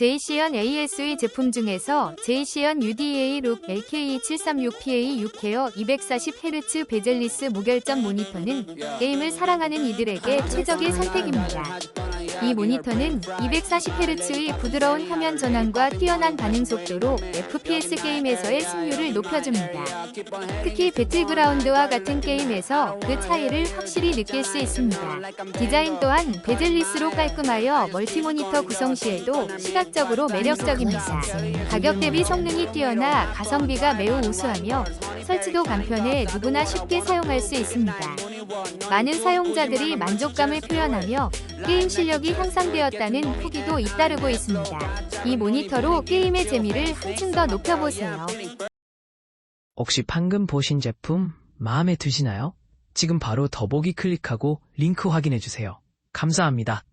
JCN AS의 제품 중에서 JCN UDA 룩 LKE736PA 6케어 240Hz 베젤리스 무결점 모니터는 게임을 사랑하는 이들에게 최적의 선택입니다. 이 모니터는 240Hz의 부드러운 화면 전환과 뛰어난 반응 속도로 FPS 게임에서의 승률을 높여줍니다. 특히 배틀그라운드와 같은 게임에서 그 차이를 확실히 느낄 수 있습니다. 디자인 또한 베젤리스로 깔끔하여 멀티모니터 구성 시에도 시각적으로 매력적입니다. 가격 대비 성능이 뛰어나 가성비가 매우 우수하며 설치도 간편해 누구나 쉽게 사용할 수 있습니다. 많은 사용자들이 만족감을 표현하며 게임 실력이 향상되었다는 후기도 잇따르고 있습니다. 이 모니터로 게임의 재미를 한층 더 높여보세요. 혹시 방금 보신 제품 마음에 드시나요? 지금 바로 더보기 클릭하고 링크 확인해주세요. 감사합니다.